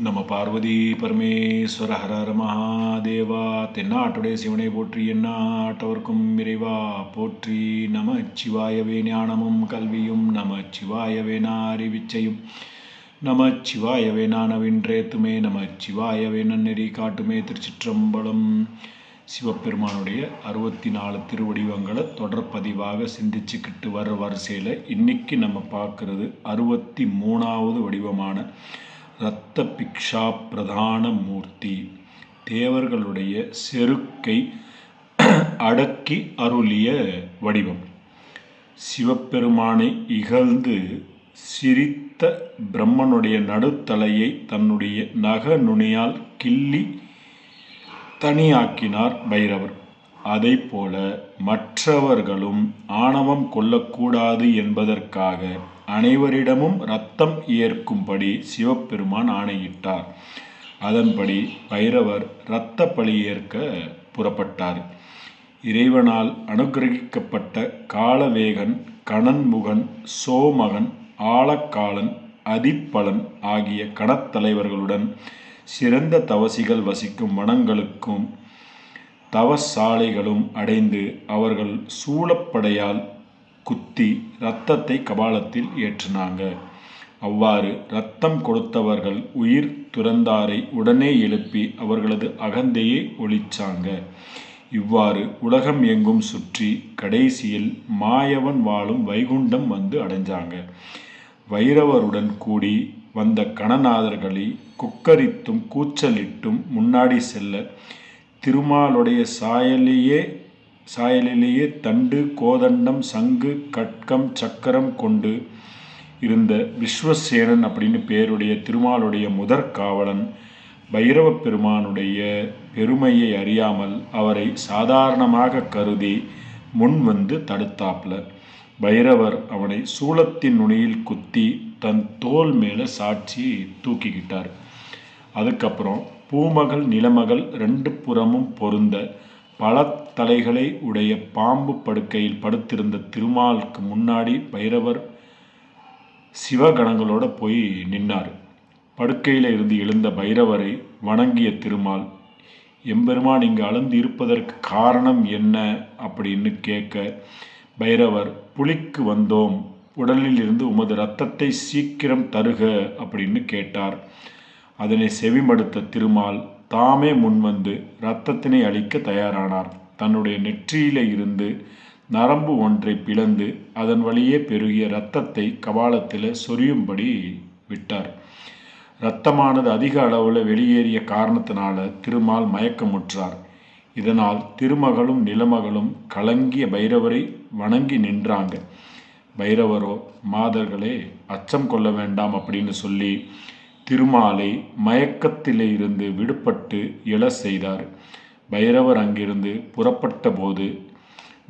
நம பார்வதி பரமேஸ்வர ஹரஹர மகாதேவா தென்னாட்டுடைய சிவனை போற்றி என்னாட்டவர்க்கும் இறைவா போற்றி நம சிவாயவே ஞானமும் கல்வியும் நம சிவாயவே அறிவிச்சையும் நம சிவாயவே நானவின்றேத்துமே நம சிவாயவே நன்னெறி காட்டுமே திருச்சிற்றம்பலம். சிவபெருமானுடைய அறுபத்தி நாலு திருவடிவங்களை தொடர்பதிவாக சிந்திச்சுக்கிட்டு வர வரிசையில் இன்னைக்கு நம்ம பார்க்குறது அறுபத்தி மூணாவது வடிவமான இரத்த பிக்ஷா பிரதான மூர்த்தி தேவர்களுடைய செருக்கை அடக்கி அருளிய வடிவம். சிவபெருமானை இகழ்ந்து சிரித்த பிரம்மனுடைய நடுத்தலையை தன்னுடைய நக நுனியால் கிள்ளி தனியாக்கினார் பைரவர். அதை போல மற்றவர்களும் ஆணவம் கொள்ளக்கூடாது என்பதற்காக அனைவரிடமும் ரத்தம் ஏற்கும்படி சிவபெருமான் ஆணையிட்டார். அதன்படி பைரவர் இரத்த பழி ஏற்க புறப்பட்டார். இறைவனால் அனுகிரகிக்கப்பட்ட காலவேகன் கணன்முகன் சோமகன் ஆழக்காலன் அதிப்பலன் ஆகிய கணத்தலைவர்களுடன் சிறந்த தவசிகள் வசிக்கும் வனங்களுக்கும் தவசாலைகளும் அடைந்து அவர்கள் சூழப்படையால் குத்தி இரத்தத்தை கபாலத்தில் ஏற்றினாங்க. அவ்வாறு இரத்தம் கொடுத்தவர்கள் உயிர் துறந்தாரை உடனே எழுப்பி அவர்களது அகந்தையை ஒழிச்சாங்க. இவ்வாறு உலகம் எங்கும் சுற்றி கடைசியில் மாயவன் வாழும் வைகுண்டம் வந்து அடைஞ்சாங்க. வைரவருடன் கூடி வந்த கணநாதர்களை குக்கரித்தும் கூச்சலிட்டும் முன்னாடி செல்ல திருமாலுடைய சாயலையே சாயலிலேயே தண்டு கோதண்டம் சங்கு கட்கம் சக்கரம் கொண்டு இருந்த விஸ்வசேனன் அப்படின்னு பேருடைய திருமாலுடைய முதற் காவலன் பைரவ பெருமானுடைய பெருமையை அறியாமல் அவரை சாதாரணமாக கருதி முன் வந்து தடுத்தாப்ல பைரவர் அவனை சூளத்தின் நுனியில் குத்தி தன் தோல் மேலே சாட்சி தூக்கிக்கிட்டார். அதுக்கப்புறம் பூமகள் நிலமகள் ரெண்டு புறமும் பொருந்த பல தலைகளை உடைய பாம்பு படுக்கையில் படுத்திருந்த திருமாலுக்கு முன்னாடி பைரவர் சிவகணங்களோட போய் நின்னார். படுக்கையில் இருந்து எழுந்த பைரவரை வணங்கிய திருமால் எம்பெருமான் இங்கு அளந்து இருப்பதற்கு காரணம் என்ன? அப்படின்னு கேட்க பைரவர் புலிக்கு வந்தோம். உடலில் இருந்து உமது ரத்தத்தை சீக்கிரம் தருக அப்படின்னு கேட்டார். அதனை செவிமடுத்த திருமால் தாமே முன்வந்து இரத்தத்தினை அளிக்க தயாரானார். தன்னுடைய நெற்றியில இருந்து நரம்பு ஒன்றை பிளந்து அதன் வழியே பெருகிய இரத்தத்தை கபாலத்தில் சொரியும்படி விட்டார். இரத்தமானது அதிக அளவில் வெளியேறிய காரணத்தினால திருமால் மயக்கமுற்றார். இதனால் திருமகளும் நிலமகளும் கலங்கிய பைரவரை வணங்கி நின்றாங்க. பைரவரோ மாதர்களே அச்சம் கொள்ள வேண்டாம் அப்படின்னு சொல்லி திருமாலை மயக்கத்திலே இருந்து விடுபட்டு எழ செய்தார். பைரவர் அங்கிருந்து புறப்பட்ட போது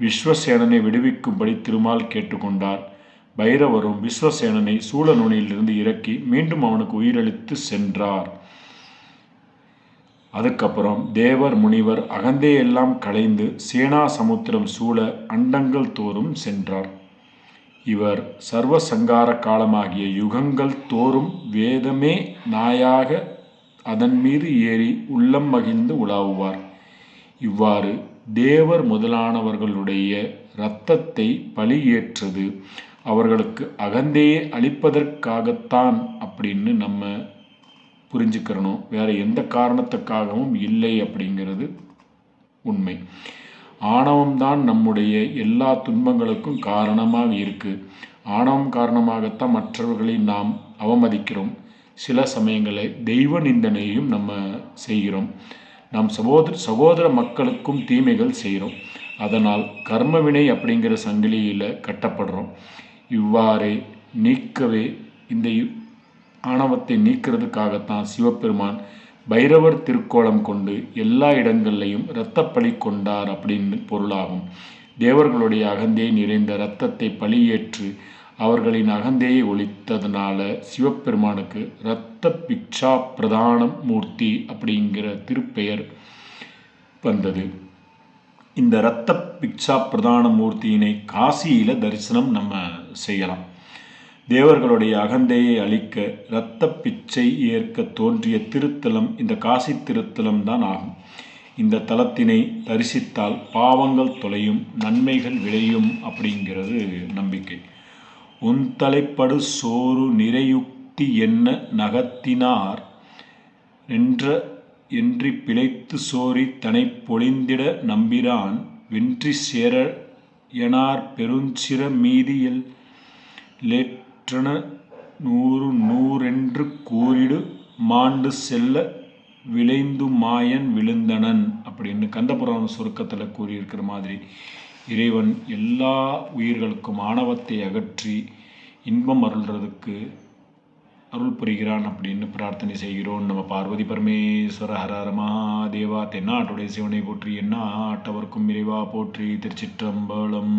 விஸ்வசேனனை விடுவிக்கும்படி திருமால் கேட்டுக்கொண்டார். பைரவரும் விஸ்வசேனனை சூழ நுனியிலிருந்து இறக்கி மீண்டும் அவனுக்கு உயிரளித்து சென்றார். அதுக்கப்புறம் தேவர் முனிவர் அகந்தையெல்லாம் களைந்து சேனா சமுத்திரம் சூழ அண்டங்கள் தோறும் சென்றார். இவர் சர்வசங்கார காலமாகிய யுகங்கள் தோறும் வேதமே நாயாக அதன் மீது ஏறி உள்ளம் மகிழ்ந்து உலாவுவார். இவ்வாறு தேவர் முதலானவர்களுடைய இரத்தத்தை பலியேற்றது அவர்களுக்கு அகந்தையே அளிப்பதற்காகத்தான் அப்படின்னு நம்ம புரிஞ்சுக்கிறணும். வேற எந்த காரணத்துக்காகவும் இல்லை அப்படிங்கிறது உண்மை. ஆணவம்தான் நம்முடைய எல்லா துன்பங்களுக்கும் காரணமாக இருக்குது ஆணவம் காரணமாகத்தான் மற்றவர்களை நாம் அவமதிக்கிறோம். சில சமயங்களில் தெய்வ நிந்தனையும் நம்ம செய்கிறோம். நாம் சகோதர சகோதர மக்களுக்கும் தீமைகள் செய்கிறோம். அதனால் கர்மவினை அப்படிங்கிற சங்கிலியில் கட்டப்படுறோம். இவ்வாறே நீக்கவே இந்த ஆணவத்தை நீக்கிறதுக்காகத்தான் சிவபெருமான் பைரவர் திருக்கோலம் கொண்டு எல்லா இடங்கள்லையும் இரத்தப்பழி கொண்டார் அப்படின்னு பொருளாகும். தேவர்களுடைய அகந்தே நிறைந்த இரத்தத்தை பழியேற்று அவர்களின் அகந்தையை ஒழித்ததுனால சிவபெருமானுக்கு இரத்த பிக்ஷா பிரதான மூர்த்தி அப்படிங்கிற திருப்பெயர் வந்தது. இந்த இரத்த பிக்ஷா பிரதான மூர்த்தியினை காசியில் தரிசனம் நம்ம செய்யலாம். தேவர்களுடைய அகந்தையை அழிக்க இரத்த பிச்சை ஏற்க தோன்றிய திருத்தலம் இந்த காசி திருத்தலம் தான் ஆகும். இந்த தலத்தினை தரிசித்தால் பாவங்கள் தொலையும் நன்மைகள் விளையும் அப்படிங்கிறது நம்பிக்கை. உன் தலைப்படு சோறு நிறையுக்தி என்ன நகத்தினார்? என்ற என்றி பிழைத்து சோரி தனை பொழிந்திட நம்பிரான் வென்றி சேர எனார் பெருஞ்சிற மீதியில் லேற்றன நூறு நூறென்று கூறிடு மாண்டு செல்ல விளைந்து மாயன் விழுந்தனன் அப்படின்னு கந்தபுராண சுருக்கத்தில் கூறியிருக்கிற மாதிரி இறைவன் எல்லா உயிர்களுக்கும் ஆணவத்தை அகற்றி இன்பம் அருள்றதுக்கு அருள் புரிகிறான் அப்படின்னு பிரார்த்தனை செய்கிறோம். நம்ம பார்வதி பரமேஸ்வர ஹர மகாதேவா தென்னாட்டுடைய சிவனை போற்றி என்ன ஆட்டவர்க்கும் இறைவா போற்றி திருச்சிற்றம்பலம்.